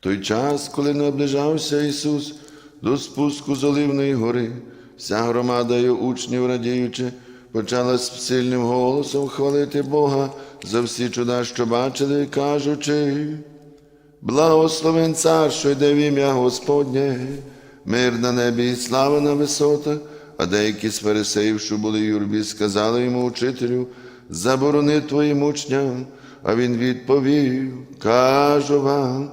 той час, коли наближався Ісус до спуску з Оливної гори, вся громада його учнів, радіючи, почала з сильним голосом хвалити Бога за всі чуда, що бачили, кажучи. Благословен цар, що йде в ім'я Господнє, мир на небі і слава на висотах, а деякі з фарисеїв, що були в юрбі, сказали йому учителю, заборони твоїм учням. А він відповів, кажу вам,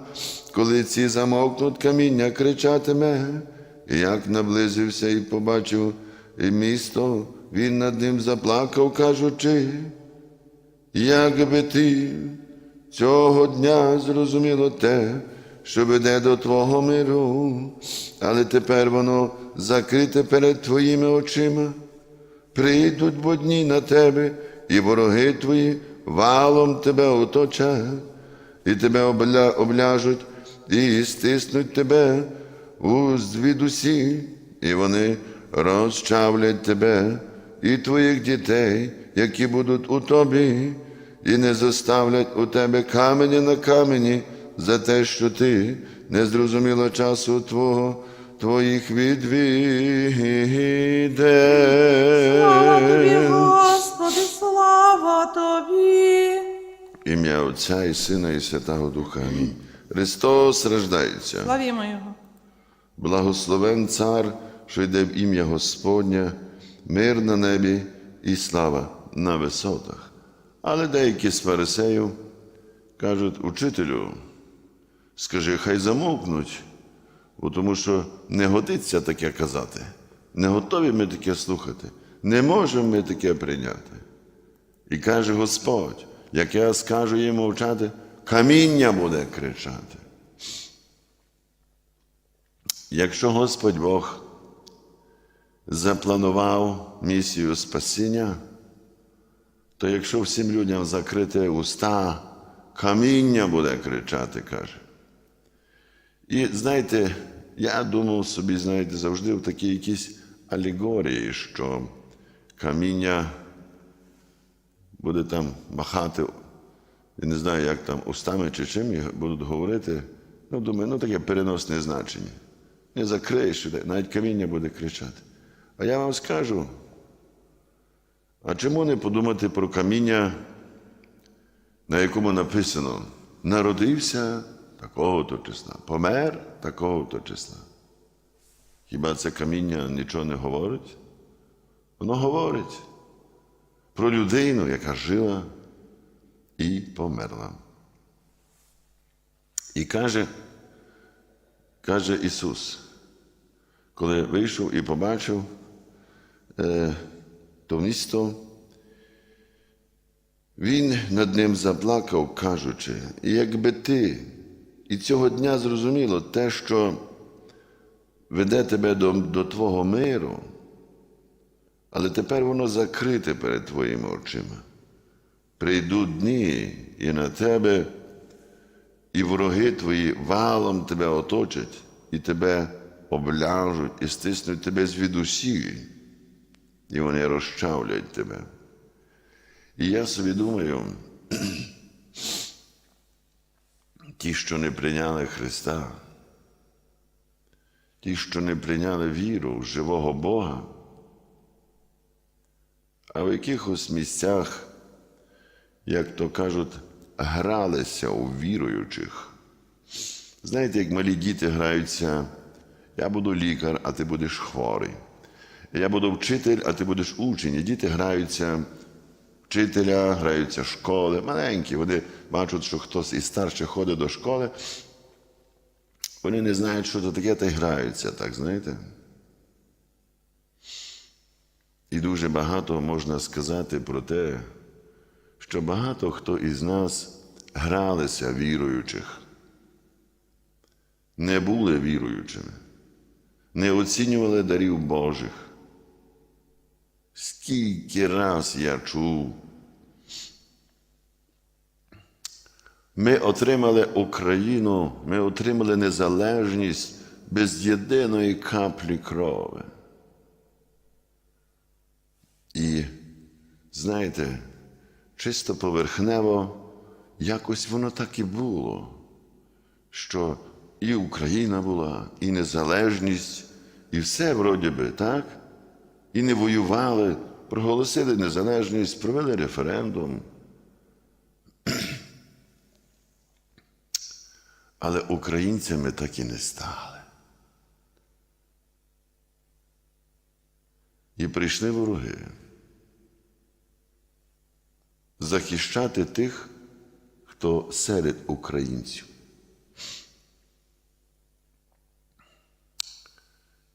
коли ці замовкнуть, каміння кричатиме. Як наблизився і побачив місто, він над ним заплакав, кажучи, як би ти цього дня зрозуміло те, що веде до Твого миру, але тепер воно закрите перед Твоїми очима. Прийдуть бо дні на тебе, і вороги твої валом тебе оточать, і тебе обля... обляжуть, і стиснуть тебе у звідусі, і вони розчавлять тебе і твоїх дітей, які будуть у тобі, і не заставлять у тебе камені на камені за те, що ти не зрозуміла часу Твого, твоїх Слава тобі. Господи, слава тобі. Ім'я Отця і Сина, і Святого Духа. Амінь. Христос рождається. Славімо Його. Благословен Цар, що йде в ім'я Господнє, мир на небі і слава на висотах. Але деякі з фарисеїв кажуть, учителю, скажи, хай замовкнуть, бо тому що не годиться таке казати. Не готові ми таке слухати, не можемо ми таке прийняти. І каже Господь, як я скажу їм мовчати, каміння буде кричати. Якщо Господь Бог запланував місію спасіння, то якщо всім людям закрити уста, каміння буде кричати, каже. І знаєте, я думав собі, знаєте, завжди в такій якійсь алегорії, що каміння буде там махати, я не знаю, як там устами чи чим будуть говорити. Ну, думаю, ну таке переносне значення. Не закриєш, навіть каміння буде кричати. А я вам скажу, а чому не подумати про каміння, на якому написано, народився такого-то числа, помер такого-то числа. Хіба це каміння нічого не говорить? Воно говорить про людину, яка жила і померла. І каже, каже Ісус, коли вийшов і побачив е, то місто, він над ним заплакав, кажучи, якби ти і цього дня зрозуміло те, що веде тебе до, до Твого миру, але тепер воно закрите перед твоїми очима. Прийдуть дні і на тебе, і вороги твої валом тебе оточать, і тебе обляжуть, і стиснуть тебе звідусі, і вони розчавлять тебе. І я собі думаю, ті, що не прийняли Христа, ті, що не прийняли віру в живого Бога, а в якихось місцях, як то кажуть, гралися у віруючих. Знаєте, як малі діти граються, я буду лікар, а ти будеш хворий. Я буду вчитель, а ти будеш учень. І діти граються вчителя, граються школи, маленькі. Вони бачать, що хтось із старших ходить до школи. Вони не знають, що це таке, та й граються, так, знаєте? І дуже багато можна сказати про те, що багато хто із нас гралися віруючих, не були віруючими, не оцінювали дарів Божих. Скільки раз я чув, ми отримали Україну, ми отримали незалежність без єдиної каплі крови. І знаєте, чисто поверхнево, якось воно так і було, що і Україна була, і незалежність, і все вроді би, так? І не воювали, проголосили незалежність, провели референдум. Але українцями так і не стали. І прийшли вороги захищати тих, хто серед українців.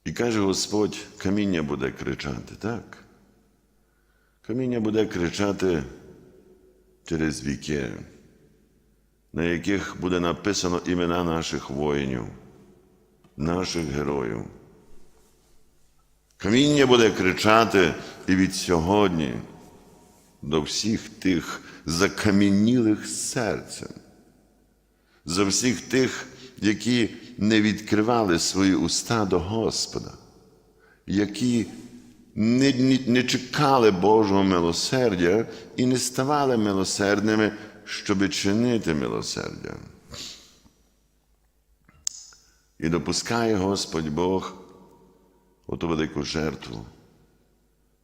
І каже Господь, каміння буде кричати, так? Каміння буде кричати через віки, на яких буде написано імена наших воїнів, наших героїв. Каміння буде кричати і від сьогодні до всіх тих закам'янілих серцем, за всіх тих, які не відкривали свої уста до Господа, які не, не, не чекали Божого милосердя і не ставали милосердними, щоби чинити милосердя. І допускає Господь Бог оту велику жертву.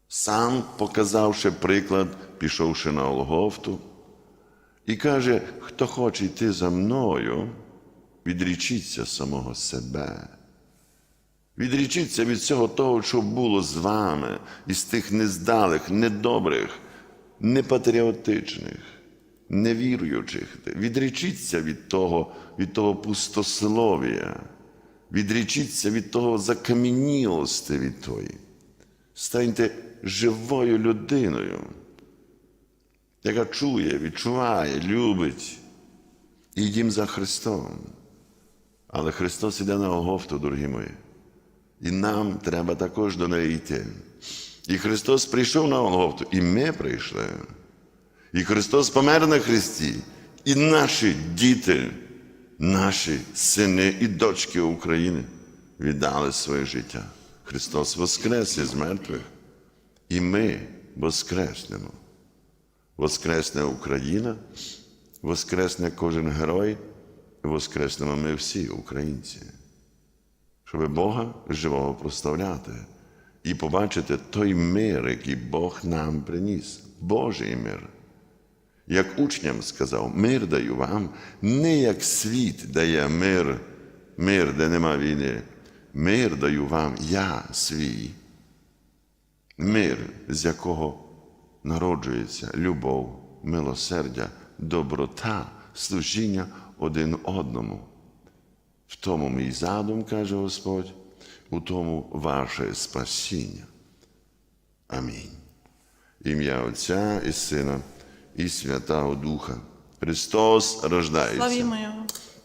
Сам, показавши приклад, пішовши на Олгофту, і каже, хто хоче йти за мною, відрічіться самого себе. Відрічіться від всього того, що було з вами, із тих нездалих, недобрих, непатріотичних, невіруючих. Відрічіться від того, від того пустословія, відрічіться від того закам'янілості від тої. Станьте живою людиною, яка чує, відчуває, любить. І йдім за Христом. Але Христос іде на Оговту, дорогі мої. І нам треба також до неї йти. І Христос прийшов на Голгофту, і ми прийшли. І Христос помер на Христі, і наші діти, наші сини і дочки України віддали своє життя. Христос воскрес із мертвих, і ми воскреснемо. Воскресне Україна, воскресне кожен герой, воскреснемо ми всі, українці щоб Бога живого прославляти і побачити той мир, який Бог нам приніс, Божий мир. Як учням сказав, мир даю вам, не як світ дає мир, мир, де нема війни. Мир даю вам я свій. Мир, з якого народжується любов, милосердя, доброта, служіння один одному. В тому мій задум, каже Господь, у тому ваше спасіння. Амінь. Ім'я Отця і Сина, і Святого Духа. Христос рождається. Славімо Його.